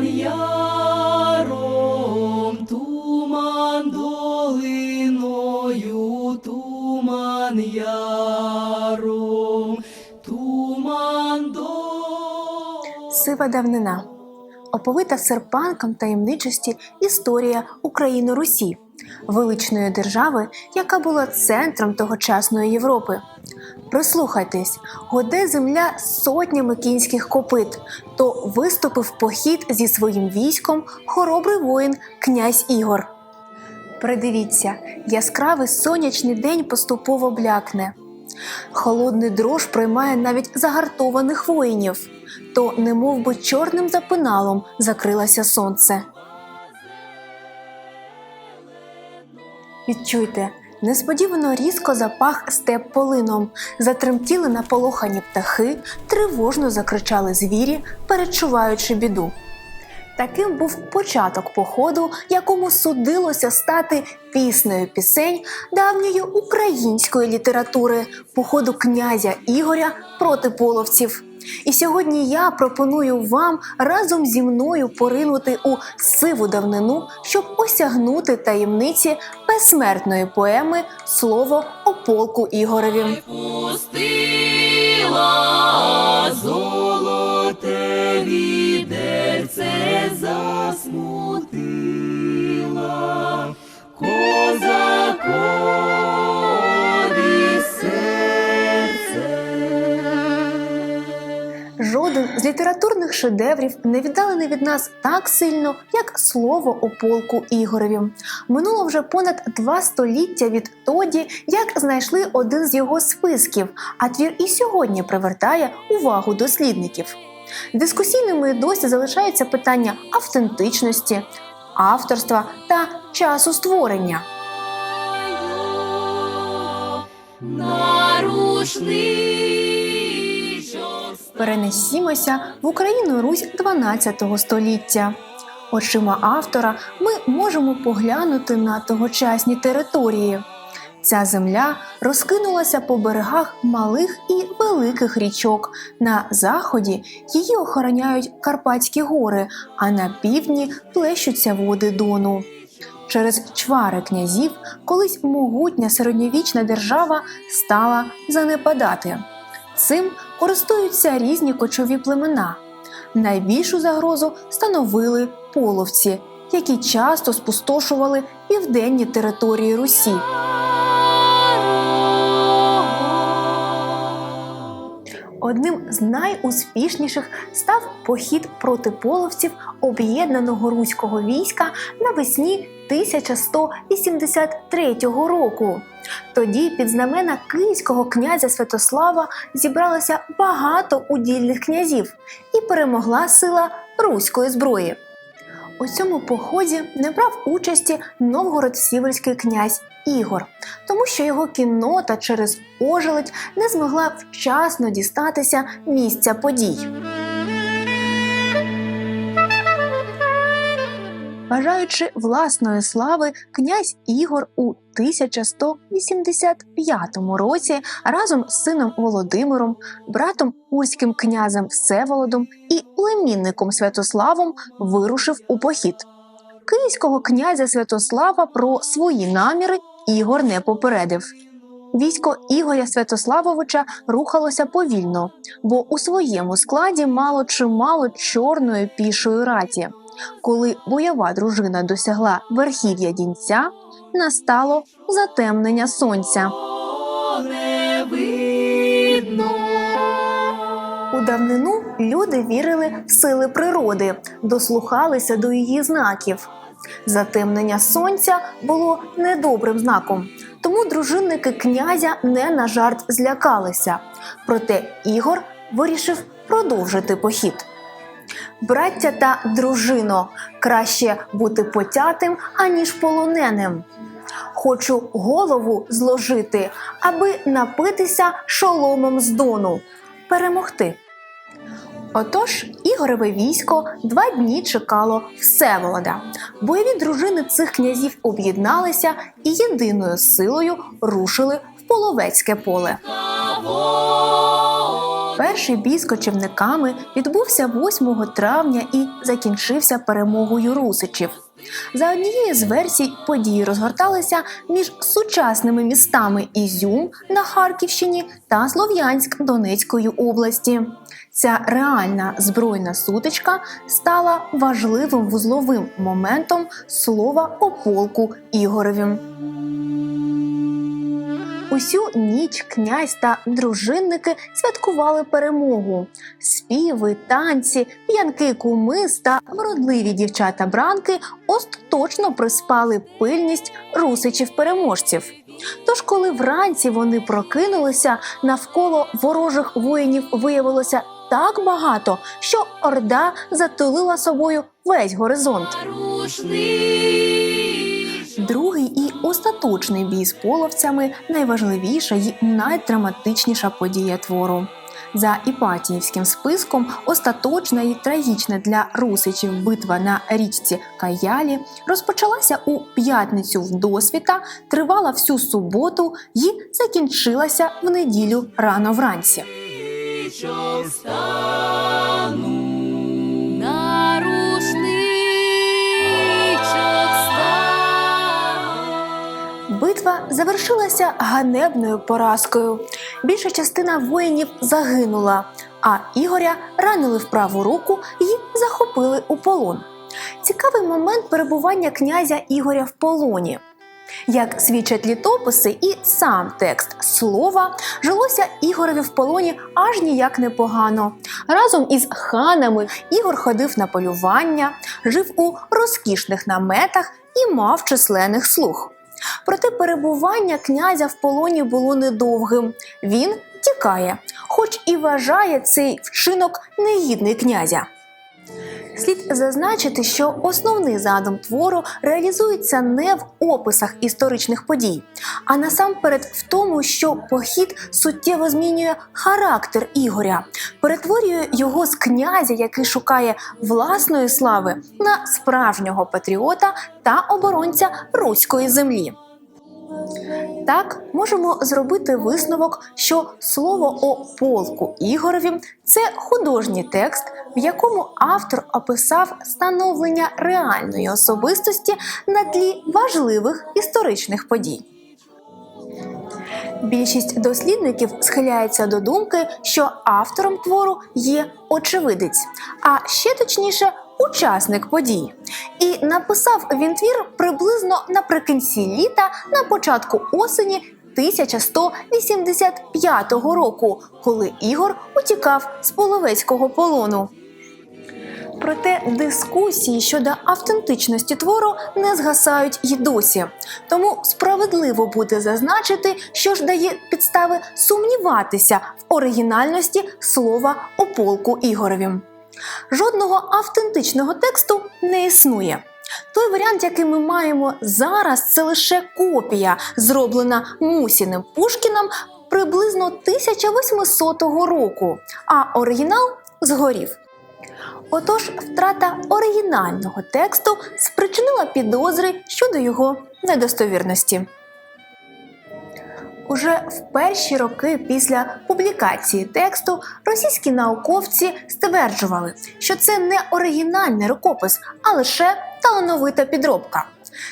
Туман яром, туман долиною, туман яром, туман до. Сива давнина. Оповита серпанком таємничості історія України-Русі, величної держави, яка була центром тогочасної Європи. Прислухайтесь, годе земля сотнями кінських копит, то виступив похід зі своїм військом хоробрий воїн князь Ігор. Придивіться, яскравий сонячний день поступово блякне. Холодний дрож приймає навіть загартованих воїнів, то немов би чорним запиналом закрилося сонце. Відчуйте, несподівано різко запах степ полином, затремтіли наполохані птахи, тривожно закричали звірі, перечуваючи біду. Таким був початок походу, якому судилося стати піснею пісень давньої української літератури, походу князя Ігоря проти половців. І сьогодні я пропоную вам разом зі мною поринути у сиву давнину, щоб осягнути таємниці безсмертної поеми Слово о полку Ігореві. Пустила золоте відерце засмутила козакові Жоден з літературних шедеврів не віддалений від нас так сильно, як слово о полку Ігореві. Минуло вже понад два століття відтоді, як знайшли один з його списків, а твір і сьогодні привертає увагу дослідників. Дискусійними досі залишаються питання автентичності, авторства та часу створення. На рушничок Перенесімося в Україну Русь 12 століття. Очима автора ми можемо поглянути на тогочасні території. Ця земля розкинулася по берегах малих і великих річок. На заході її охороняють Карпатські гори, а на півдні плещуться води Дону. Через чвари князів колись могутня середньовічна держава стала занепадати. Цим користуються різні кочові племена. Найбільшу загрозу становили половці, які часто спустошували південні території Русі. Одним з найуспішніших став похід проти половців об'єднаного руського війська навесні 1183 року. Тоді під знамена київського князя Святослава зібралося багато удільних князів і перемогла сила руської зброї. У цьому поході не брав участі новгород-сіверський князь Ігор, тому що його кіннота через ожеледь не змогла вчасно дістатися місця подій. Бажаючи власної слави, князь Ігор у 1185 році разом з сином Володимиром, братом Ульським князем Всеволодом і племінником Святославом вирушив у похід. Київського князя Святослава про свої наміри Ігор не попередив. Військо Ігоря Святославовича рухалося повільно, бо у своєму складі мало чимало чорної пішої раті. Коли бойова дружина досягла верхів'я дінця, настало затемнення сонця. У давнину люди вірили в сили природи, дослухалися до її знаків. Затемнення сонця було недобрим знаком, тому дружинники князя не на жарт злякалися. Проте Ігор вирішив продовжити похід. Браття та дружино, краще бути потятим, аніж полоненим. Хочу голову зложити, аби напитися шоломом з дону, перемогти. Отож, Ігореве військо два дні чекало Всеволода. Бойові дружини цих князів об'єдналися і єдиною силою рушили в половецьке поле. Перший бій з кочівниками відбувся 8 травня і закінчився перемогою русичів. За однією з версій, події розгорталися між сучасними містами Ізюм на Харківщині та Слов'янськ Донецької області. Ця реальна збройна сутичка стала важливим вузловим моментом слова о полку Ігоревім. Усю ніч князь та дружинники святкували перемогу. Співи, танці, п'янки кумис та вродливі дівчата-бранки остаточно приспали пильність русичів-переможців. Тож, коли вранці вони прокинулися, навколо ворожих воїнів виявилося так багато, що орда затулила собою весь горизонт. Другий і остаточний бій з половцями найважливіша і найдраматичніша подія твору. За Іпатіївським списком остаточна і трагічна для русичів битва на річці Каялі розпочалася у п'ятницю в досвіта, тривала всю суботу і закінчилася в неділю рано вранці. Завершилася ганебною поразкою. Більша частина воїнів загинула, а Ігоря ранили в праву руку і захопили у полон. Цікавий момент перебування князя Ігоря в полоні. Як свідчать літописи і сам текст слова, жилося Ігореві в полоні аж ніяк непогано. Разом із ханами Ігор ходив на полювання, жив у розкішних наметах і мав численних слуг. Проте перебування князя в полоні було недовгим. Він тікає, хоч і вважає цей вчинок негідний князя. Слід зазначити, що основний задум твору реалізується не в описах історичних подій, а насамперед в тому, що похід суттєво змінює характер Ігоря, перетворює його з князя, який шукає власної слави, на справжнього патріота та оборонця руської землі. Так, можемо зробити висновок, що слово о полку Ігорові це художній текст, в якому автор описав становлення реальної особистості на тлі важливих історичних подій. Більшість дослідників схиляється до думки, що автором твору є очевидець, а ще точніше учасник подій. І написав він твір приблизно наприкінці літа на початку осені 1185 року, коли Ігор утікав з половецького полону. Проте дискусії щодо автентичності твору не згасають й досі. Тому справедливо буде зазначити, що ж дає підстави сумніватися в оригінальності слова о полку Ігоревім. Жодного автентичного тексту не існує. Той варіант, який ми маємо зараз, це лише копія, зроблена Мусіним Пушкіном приблизно 1800 року, а оригінал згорів. Отож, втрата оригінального тексту спричинила підозри щодо його недостовірності. Уже в перші роки після публікації тексту російські науковці стверджували, що це не оригінальний рукопис, а лише талановита підробка.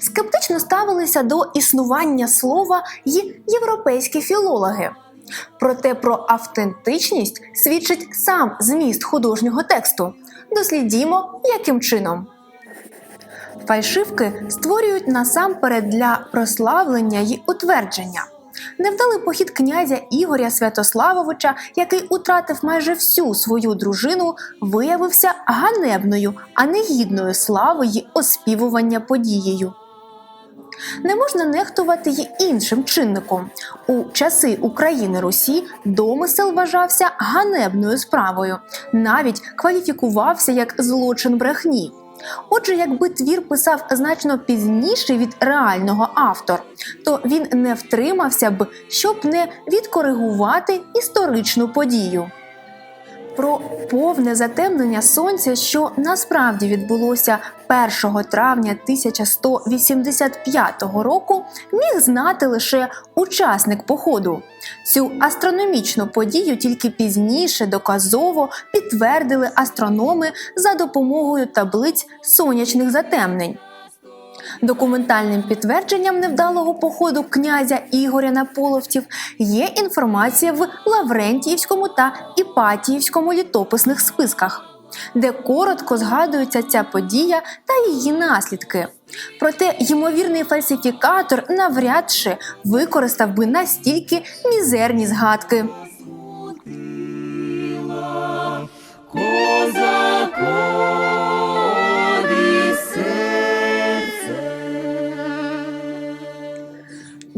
Скептично ставилися до існування слова й європейські філологи. Проте про автентичність свідчить сам зміст художнього тексту. Дослідімо, яким чином. Фальшивки створюють насамперед для прославлення й утвердження. Невдалий похід князя Ігоря Святославовича, який утратив майже всю свою дружину, виявився ганебною, а не гідною слави й оспівування подією. Не можна нехтувати й іншим чинником. У часи України Русі домисел вважався ганебною справою, навіть кваліфікувався як злочин брехні. Отже, якби твір писав значно пізніше від реального автора, то він не втримався б, щоб не відкоригувати історичну подію. Про повне затемнення сонця, що насправді відбулося 1 травня 1185 року, міг знати лише учасник походу. Цю астрономічну подію тільки пізніше доказово підтвердили астрономи за допомогою таблиць сонячних затемнень. Документальним підтвердженням невдалого походу князя Ігоря на половців є інформація в Лаврентіївському та Іпатіївському літописних списках, де коротко згадується ця подія та її наслідки. Проте ймовірний фальсифікатор навряд чи використав би настільки мізерні згадки.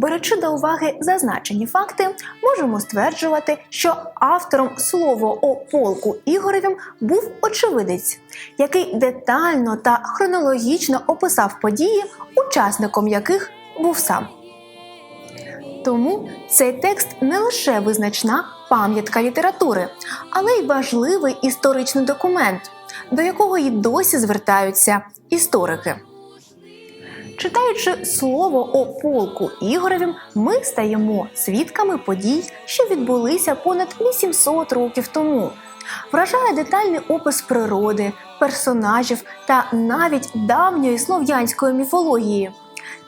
Беручи до уваги зазначені факти, можемо стверджувати, що автором слово о полку Ігоревім був очевидець, який детально та хронологічно описав події, учасником яких був сам. Тому цей текст не лише визначна пам'ятка літератури, але й важливий історичний документ, до якого й досі звертаються історики. Читаючи слово о полку Ігоревім, ми стаємо свідками подій, що відбулися понад 800 років тому. Вражає детальний опис природи, персонажів та навіть давньої слов'янської міфології.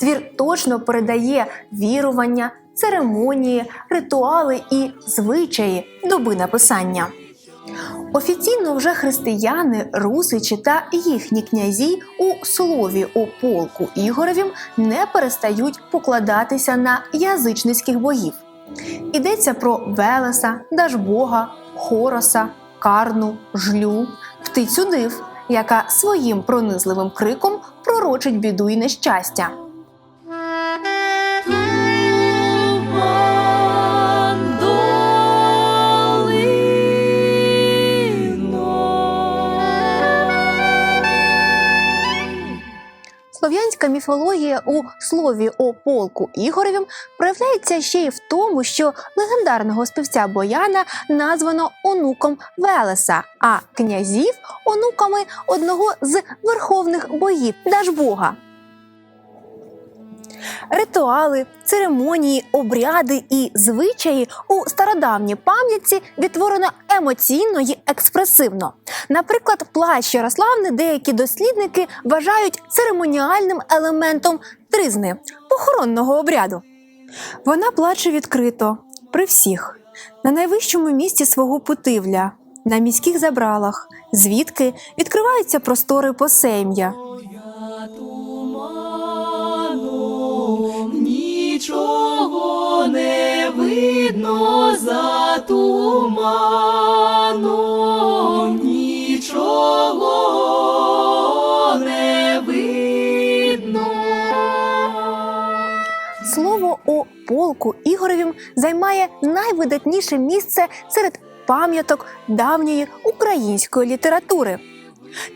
Твір точно передає вірування, церемонії, ритуали і звичаї доби написання. Офіційно вже християни, русичі та їхні князі у слові о полку Ігоревім не перестають покладатися на язичницьких богів. Йдеться про Велеса, Дажбога, Хороса, Карну, Жлю, птицю див, яка своїм пронизливим криком пророчить біду й нещастя. Слов'янська міфологія у слові о полку Ігоревім проявляється ще й в тому, що легендарного співця Бояна названо онуком Велеса, а князів онуками одного з верховних богів Дажбога. Ритуали, церемонії, обряди і звичаї у стародавній пам'ятці відтворено емоційно і експресивно. Наприклад, плащ Ярославни деякі дослідники вважають церемоніальним елементом тризни похоронного обряду. Вона плаче відкрито при всіх на найвищому місці свого путивля, на міських забралах, звідки відкриваються простори посейм'я. Нічого не видно за туманом, нічого не видно. Слово о полку Ігоревім займає найвидатніше місце серед пам'яток давньої української літератури.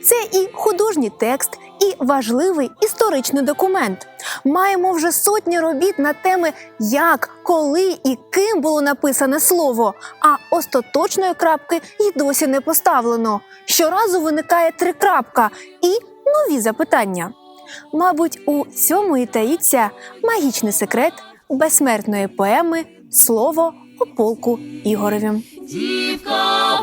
Це і художній текст, і важливий історичний документ. Маємо вже сотні робіт на теми, як, коли і ким було написане слово, а остаточної крапки й досі не поставлено. Щоразу виникає три крапка і нові запитання. Мабуть, у цьому і таїться магічний секрет безсмертної поеми Слово о полку Ігоревім. Дівка